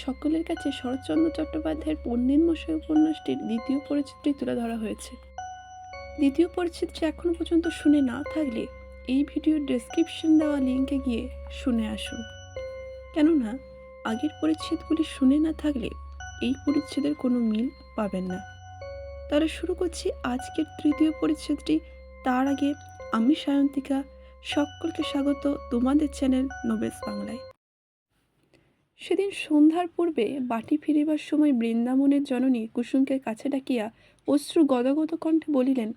সকলের কাছে শরৎচন্দ্র চট্টোপাধ্যায়ের পণ্ডিত মশাই উপন্যাসটির দ্বিতীয় পরিচিতি তুলে ধরা হয়েছে। দ্বিতীয় পরিচিতি এখনও পর্যন্ত শুনে না থাকলে এই ভিডিওর ডেসক্রিপশন দেওয়া লিঙ্কে গিয়ে শুনে আসুন। কেননা, আগের পরিচ্ছেদগুলি শুনে না থাকলে এই পরিচ্ছেদের কোনো মিল পাবেন না। তাহলে শুরু করছি আজকের তৃতীয় পরিচ্ছেদটি তার আগে আমি সায়ন্তিকা, সকলকে স্বাগত তোমাদের চ্যানেল নোবেস বাংলায়। সেদিন সন্ধ্যার পূর্বে বাটি ফিরিবার সময় বৃন্দাবনের জননী কুসুমকে কাছে ডাকিয়া অশ্রু গদগদ কণ্ঠে বলিলেন,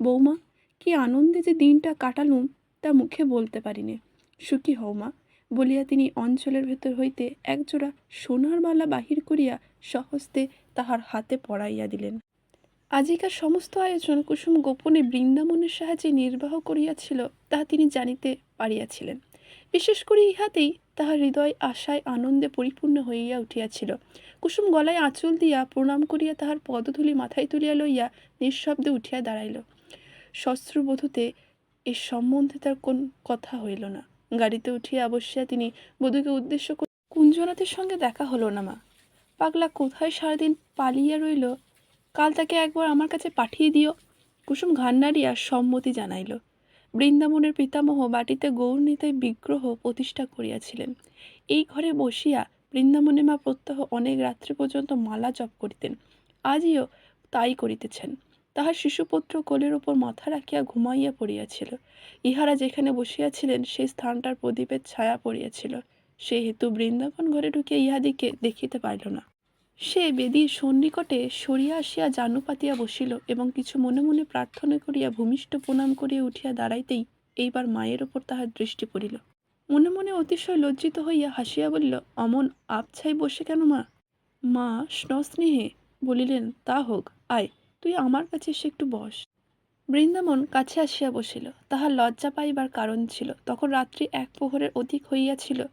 বৌমা, কি আনন্দে যে দিনটা কাটালুম তা মুখে বলতে পারিনে। সুখী হও মা, বলিয়া তিনি অঞ্চলের ভেতর হইতে একজোড়া সোনার মালা বাহির করিয়া সহস্তে তাহার হাতে পড়াইয়া দিলেন। আজিকার সমস্ত আয়োজন কুসুম গোপনে বৃন্দাবনের সাহায্যে নির্বাহ করিয়াছিল তাহা তিনি জানিতে পারিয়াছিলেন। বিশেষ করে ইহাতেই তাহার হৃদয় আশায় আনন্দে পরিপূর্ণ হইয়া উঠিয়াছিল। কুসুম গলায় আঁচল দিয়া প্রণাম করিয়া তাহার পদধূলি মাথায় তুলিয়া লইয়া নিঃশব্দে উঠিয়া দাঁড়াইল। শস্ত্রবধূতে এ সম্বন্ধে তার কোন কথা হইল না। গাড়িতে উঠিয়া বসিয়া তিনি বধূকে উদ্দেশ্য কুঞ্জনাথের সঙ্গে দেখা হলো না মা। পাগলা কোথায় সারাদিন পালিয়া রইল কাল তাকে একবার আমার কাছে পাঠিয়ে দিও। কুসুম ঘান নাড়িয়া সম্মতি জানাইল। বৃন্দাবনের পিতামহ বাটিতে গৌরনীতায় বিগ্রহ প্রতিষ্ঠা করিয়াছিলেন। এই ঘরে বসিয়া বৃন্দাবনে মা প্রত্যহ অনেক রাত্রি পর্যন্ত মালা জপ করিতেন। আজিও তাই করিতেছেন। তাহার শিশুপুত্র কোলের ওপর মাথা রাখিয়া ঘুমাইয়া পড়িয়াছিল। ইহারা যেখানে বসিয়াছিলেন, সেই স্থানটার প্রদীপের ছায়া পড়িয়াছিল। সে হেতু বৃন্দাবন ঘরে ঢুকিয়া ইহাদিকে দেখিতে পাইল না। সে বেদীর সন্নিকটে সরিয়া আসিয়া জানু পাতিয়া বসিল এবং কিছু মনে মনে প্রার্থনা করিয়া ভূমিষ্ঠ প্রণাম করিয়া উঠিয়া দাঁড়াইতেই এইবার মায়ের ওপর তাহার দৃষ্টি পড়িল। মনে মনে অতিশয় লজ্জিত হইয়া হাসিয়া বলিল, অমন আবছাই বসে কেন মা? মা স্নস্নেহে বলিলেন, তা হোক, আয়, তুই আমার কাছে এসে একটু বস। বৃন্দাবন কাছে আসিয়া বসিল। তাহার লজ্জা পাইবার কারণ ছিল, তখন রাত্রি এক প্রহরের অধিক হইয়াছিল।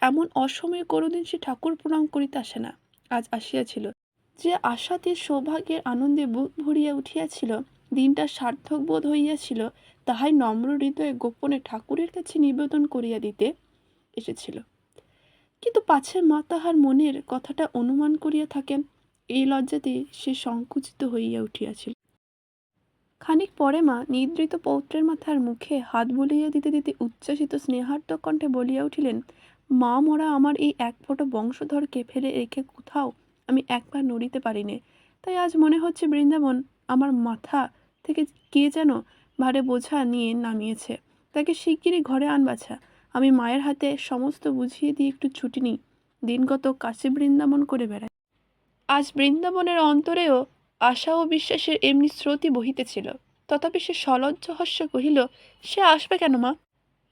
এমন অসময়ে কোনোদিন সে ঠাকুর প্রণাম করিতে আসে না। আজ আসিয়াছিল। যে আশাতে সৌভাগ্যের আনন্দে বুক ভরিয়া উঠিয়াছিল, দিনটা সার্থক বোধ হইয়াছিল, তাহাই নম্র হৃদয়ে গোপনে ঠাকুরের কাছে নিবেদন করিয়া দিতে এসেছিল। কিন্তু পাছে মা তাহার মনের কথাটা অনুমান করিয়া থাকেন, এই লজ্জাতে সে সংকুচিত হইয়া উঠিয়াছিল। খানিক পরে মা নিদ্রিত পৌত্রের মাথার মুখে হাত বলিয়া দিতে দিতে উচ্ছ্বাসিত স্নেহার্থক কণ্ঠে বলিয়া উঠিলেন মা মরা আমার এই এক ফোঁটো বংশধরকে ফেলে রেখে কোথাও আমি একবার নড়িতে পারিনি। তাই আজ মনে হচ্ছে বৃন্দাবন আমার মাথা থেকে কে যেন ভারে বোঝা নিয়ে নামিয়েছে। তাকে শিগগিরই ঘরে আনবাছা আমি মায়ের হাতে সমস্ত বুঝিয়ে দিয়ে একটু ছুটি নিই। দিনগত কাশী বৃন্দাবন করে বেড়াই। আজ বৃন্দাবনের অন্তরেও আশা ও বিশ্বাসের এমনি স্রোতই বহিতেছিল। তথাপি সে সলজ্জ হস্য কহিল, সে আসবে কেন মা?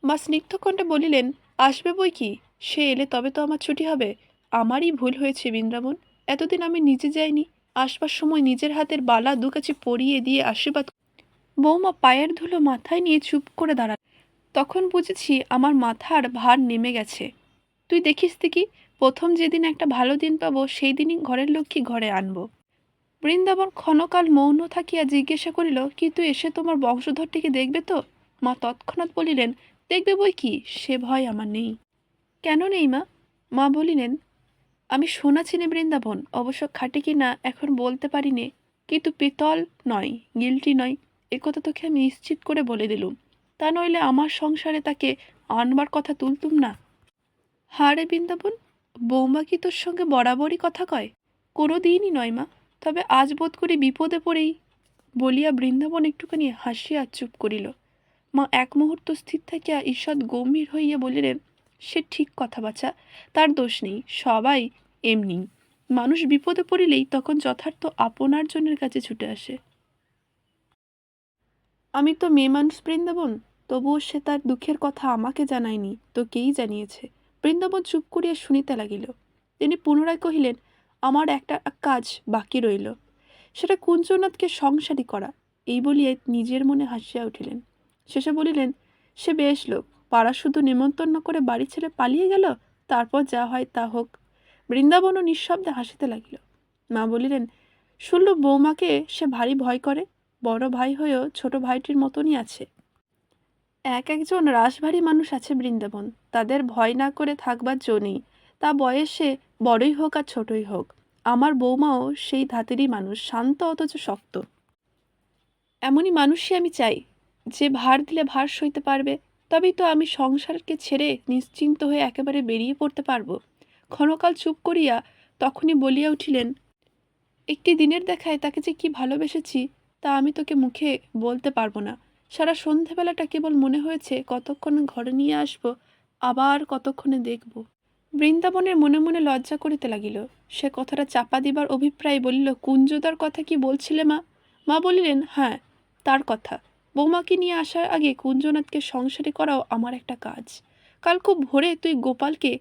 মা স্নিগ্ধকণ্ঠে বলিলেন, আসবে বই কি? সে এলে তবে তো আমার ছুটি হবে। আমারই ভুল হয়েছে, বৃন্দাবন। এতদিন আমি নিজে যাইনি। আসবার সময় নিজের হাতের বালা দু কাছে পরিয়ে দিয়ে আশীর্বাদ বৌমা পায়ের ধুলো মাথায় নিয়ে চুপ করে দাঁড়াল। তখন বুঝেছি আমার মাথার ভার নেমে গেছে। তুই দেখিস দেখি প্রথম যেদিন একটা ভালো দিন পাবো, সেই দিনই ঘরের লক্ষ্মী ঘরে আনব বৃন্দাবন ক্ষণকাল মৌন থাকিয়া জিজ্ঞাসা করিল কিন্তু এসে তোমার বংশধরটিকে দেখবে তো মা তৎক্ষণাৎ বলিলেন, দেখবে বই কি? সে ভয় আমার নেই। কেন নেই মা মা বলিলেন, আমি সোনা চিনি বৃন্দাবন, অবশ্য খাটি কি না এখন বলতে পারি নে কিন্তু পিতল নয়, গিলটি নয় একথা তোকে আমি নিশ্চিত করে বলে দিলুম। তা নইলে আমার সংসারে তাকে আনবার কথা তুলতুম না? হারে বৃন্দাবন, বৌমা কি তোর সঙ্গে বরাবরই কথা কয়? কোনো দিনই নয় মা, তবে আজ বোধ করি বিপদে পড়েই বলিয়া বৃন্দাবন একটুখানি হাসিয়া চুপ করিল। মা এক মুহূর্ত স্থির থাকিয়া ঈষৎ গম্ভীর হইয়া বলিলেন সে ঠিক কথা বাছা, তার দোষ নেই, সবাই এমনি। মানুষ বিপদে পড়িলেই তখন যথার্থ আপনার জনের কাছে ছুটে আসে। আমি তো মেয়ে মানুষ বৃন্দাবন, তবুও সে তার দুঃখের কথা আমাকে জানায়নি, তো কেই জানিয়েছে? বৃন্দাবন চুপ করিয়া শুনিতে লাগিল। তিনি পুনরায় কহিলেন, আমার একটা কাজ বাকি রইল। সেটা কুঞ্জনাথকে সংসারী করা। এই বলিয়া নিজের মনে হাসিয়া উঠিলেন। শেষে বলিলেন, সে বেশ লোক পাড়া শুধু নিমন্ত্রণ করে বাড়ি ছেড়ে পালিয়ে গেল? তারপর যা হয় তা হোক। বৃন্দাবনও নিঃশব্দে হাসিতে লাগিল। মা বলিলেন, শুনল বৌমাকে সে ভারী ভয় করে? বড় ভাই হয়েও ছোট ভাইটির মতনই আছে। এক একজন রাশভারী মানুষ আছে বৃন্দাবন। তাদের ভয় না করে থাকবার জো নেই। তা বয়সে বড়ই হোক আর ছোটই হোক। আমার বৌমাও সেই ধাতেরই মানুষ, শান্ত অথচ শক্ত। এমনই মানুষই আমি চাই। যে ভার দিলে ভার সইতে পারবে। তবেই তো আমি সংসারকে ছেড়ে নিশ্চিন্ত হয়ে একেবারে বেরিয়ে পড়তে পারব। ক্ষণকাল চুপ করিয়া তখনই বলিয়া উঠিলেন, একটি দিনের দেখায় তাকে যে কি ভালোবেসেছি তা আমি তোকে মুখে বলতে পারব না। সারা সন্ধেবেলাটা কেবল মনে হয়েছে, কতক্ষণ ঘরে নিয়ে আসব, আবার কতক্ষণে দেখব বৃন্দাবনের মনে মনে লজ্জা করিতে লাগিল। সে কথাটা চাপা দিবার অভিপ্রায় বলিল, কুঞ্জদার কথা কি বলছিলে মা মা বলিলেন হ্যাঁ তার কথা। বৌমাকে নিয়ে আসার আগে কুঞ্জনাথকে সংসারে করাও আমার একটা কাজ। কাল খুব ভোরে তুই গোপালকে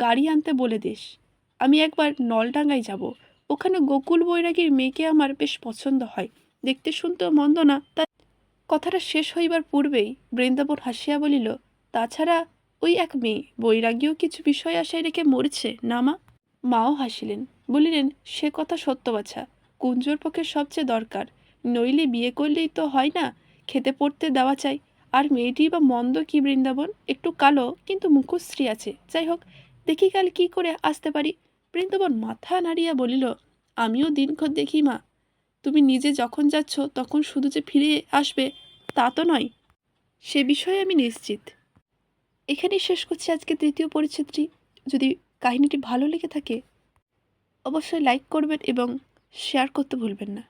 গাড়ি আনতে বলে দিস। আমি একবার নলডাঙ্গায় যাব। ওখানে গোকুল বৈরাগীর মেয়েকে আমার বেশ পছন্দ হয়। দেখতে শুনতেও মন্দ না। তা কথাটা শেষ হইবার পূর্বেই বৃন্দাবন হাসিয়া বলিল, তাছাড়া ওই এক মেয়ে, বৈরাগীও কিছু বিষয় আশায় রেখে মরেছে, না মা? মাও হাসিলেন, বলিলেন, সে কথা সত্য বাছা। কুঞ্জর পক্ষে সবচেয়ে দরকার। নইলে বিয়ে করলেই তো হয় না। খেতে পড়তে দেওয়া চাই। আর মেয়েটি বা মন্দ কি বৃন্দাবন? একটু কালো, কিন্তু মুখশ্রী আছে। যাই হোক, দেখি কাল কি করে আসতে পারি। বৃন্দাবন মাথা নাড়িয়া বলিল, আমিও দিনক্ষণ দেখি, মা। তুমি নিজে যখন যাচ্ছ, তখন শুধু যে ফিরে আসবে, তা তো নয়। সে বিষয়ে আমি নিশ্চিত। এখানেই শেষ করছি আজকে তৃতীয় পরিচ্ছেদটি। যদি কাহিনীটি ভালো লেগে থাকে, অবশ্যই লাইক করবেন এবং শেয়ার করতে ভুলবেন না।